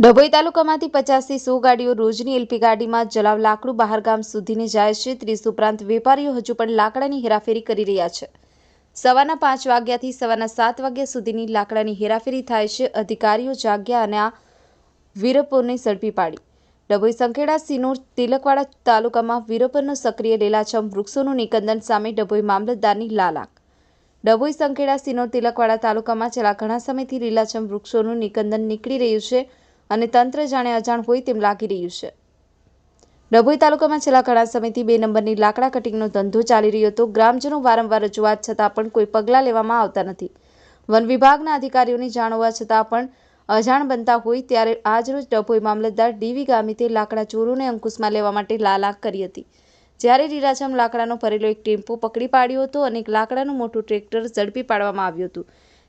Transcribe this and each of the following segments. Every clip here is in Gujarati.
ડભોઈ તાલુકામાંથી પચાસથી સો ગાડીઓ રોજની એલપી ગાડીમાં જલાવ લાકડું બહારગામ સુધીને જાય છે. ત્રીસ ઉપરાંત વેપારીઓ હજુ પણ લાકડાની હેરાફેરી કરી રહ્યા છે. સવારના પાંચ વાગ્યાથી સવારના સાત વાગ્યા સુધીની લાકડાની હેરાફેરી થાય છે. અધિકારીઓ જાગ્યા અને આ વીરપોરને ઝડપી પાડી. ડભોઈ સંખેડા, સિનોર, તિલકવાડા તાલુકામાં વીરપરનો સક્રિય લીલાછમ વૃક્ષોનું નિકંદન સામે ડભોઈ મામલતદારની લાલાક. ડભોઈ સંખેડા, સિનોર, તિલકવાડા તાલુકામાં છેલ્લા ઘણા સમયથી લીલાછમ વૃક્ષોનું નિકંદન નીકળી રહ્યું છે. અને તંત્ર જાણે અજાણ હોય તેમ લાગી રહ્યું છે. ડભોઈ તાલુકામાં છેલ્લા ઘણા સમયથી બે નંબરની લાકડા કટિંગનો ધંધો ચાલી રહ્યો હતો. ગ્રામજનો વારંવાર રજૂઆત છતાં પણ કોઈ પગલાં લેવામાં આવતા નથી. વન વિભાગના અધિકારીઓની જાણ હોવા છતાં પણ અજાણ બનતા હોય ત્યારે આજરોજ ડભોઈ મામલતદાર ડીવી ગામિતે લાકડા ચોરોને અંકુશમાં લેવા માટે લાલાક કરી હતી. જ્યારે રીરાજામ લાકડાનો ભરેલો એક ટેમ્પો પકડી પાડ્યો હતો અને એક લાકડાનું મોટું ટ્રેક્ટર ઝડપી પાડવામાં આવ્યું હતું.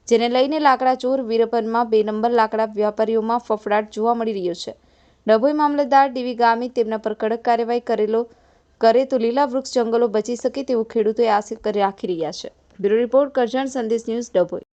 જેને લઈને લાકડા ચોર વીરપનમાં બે નંબર લાકડા વ્યાપારીઓમાં ફફડાટ જોવા મળી રહ્યો છે. ડભોઈ મામલતદાર ડીવી ગામી તેમના પર કડક કાર્યવાહી કરેલો, કરે તો લીલા વૃક્ષ જંગલો બચી શકે તેવું ખેડૂતોએ આશા રાખી રહ્યા છે. બ્યુરો રિપોર્ટ કરજણ, સંદેશ ન્યૂઝ ડભોઈ.